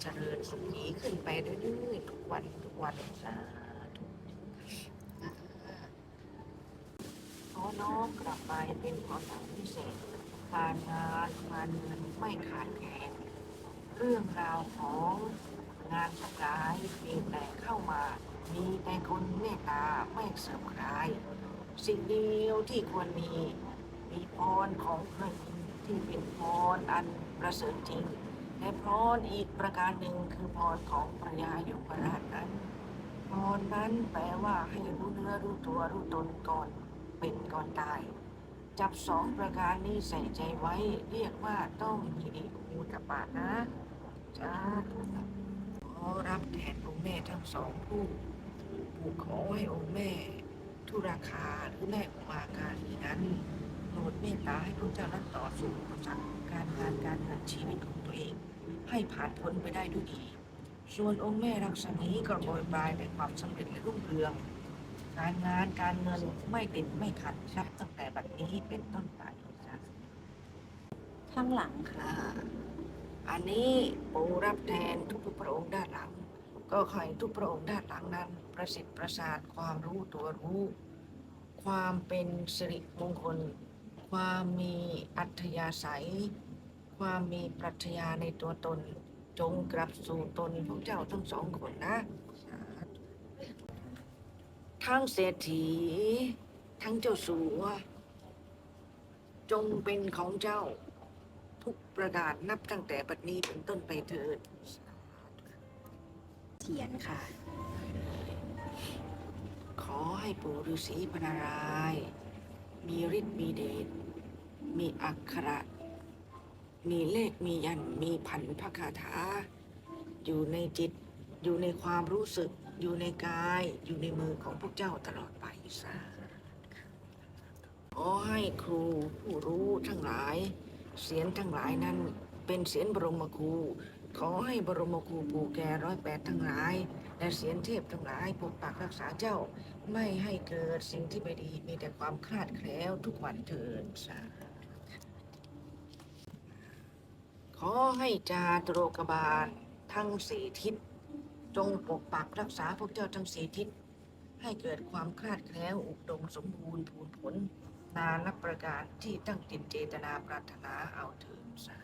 เจริญสุขีขึ้นไปเรื่อยๆทุกวันทุกวันสาธุขอน้อมกลับไปเป็นขอหนังพิเศษการงานการเงินไม่ขาดแคลนเรื่องราวของงานสกายเพียงแต่เข้ามา มีแต่คนเมตตาไม่เสื่อมคลาย สิ่งเดียวที่ควรมี มีพรของพระอินที่เป็นพรอันประเสริฐจริง และพรอีกประการหนึ่งคือพรของพระยายุพราชนั้นพรนั้นแปลว่าให้รู้เนื้อรู้ตัวรู้ตนก่อนเป็นก่อนตาย จับสองประการนี้ใส่ใจไว้เรียกว่าต้องมีอกมูตปานะจ้าขอรับแทนองค์แม่ทั้งสองผู้ผู้ขอให้องค์แม่ ทุราคาหรือแม่อุมาการีนั้นโปรดเมตตาให้พระเจ้านั้นต่อสู้อุปสรรคการงานการเงินชีวิตของตัวเอง ให้ผ่านพ้นไปได้ด้วยดี ส่วนองค์แม่รักษมีก็โปรยปลายในความสำเร็จและรุ่งเรือง การงานการเงินไม่ติดไม่ขัดนับตั้งแต่บัดนี้เป็นต้นไปจ้ะข้างหลังค่ะอ่าอันนี้ปูรับแทนทุกๆพระองค์ด้านหลัง ก็ขอให้ทุกพระองค์ด้านหลังนั้น ประสิทธิ์ประสาทความรู้ตัวรู้ ความเป็นสิริมงคล ความมีอัธยาศัย ความมีปรัชญาในตัวตน จงกลับสู่ตนพวกเจ้าทั้งสองคนนะสาธุทั้งเศรษฐี ทั้งเจ้าสัว จงเป็นของเจ้า ทุกประกาศนับตั้งแต่บัดนี้เป็นต้นไปเถิดเทียนค่ะ ขอให้ปู่ฤาษีพนารายณ์มีฤทธิ์มีเดชมีอักขระ มีเลขมียันมีพันพระคาถา อยู่ในจิต อยู่ในความรู้สึก อยู่ในกาย อยู่ในมือของพวกเจ้าตลอดไปสาขอให้ครูผู้รู้ทั้งหลาย เสียนทั้งหลายนั้นเป็นเสียนบรมครู ขอให้บรมครูปู่แก่ร้อยแปดทั้งหลาย และเสียนเทพทั้งหลายปกปักรักษาเจ้า ไม่ให้เกิดสิ่งที่ไม่ดีมีแต่ความคลาดแคล้วทุกวันเถิดสาธุ ขอให้จาตโรกบาลทั้งสี่ทิศ จงปกปักรักษาพวกเจ้าทั้งสี่ทิศ ให้เกิดความคลาดแคล้ว อุดมสมบูรณ์พูนผล นานับประการที่ตั้งจิตเจตนาปรารถนาเอาเถิดสา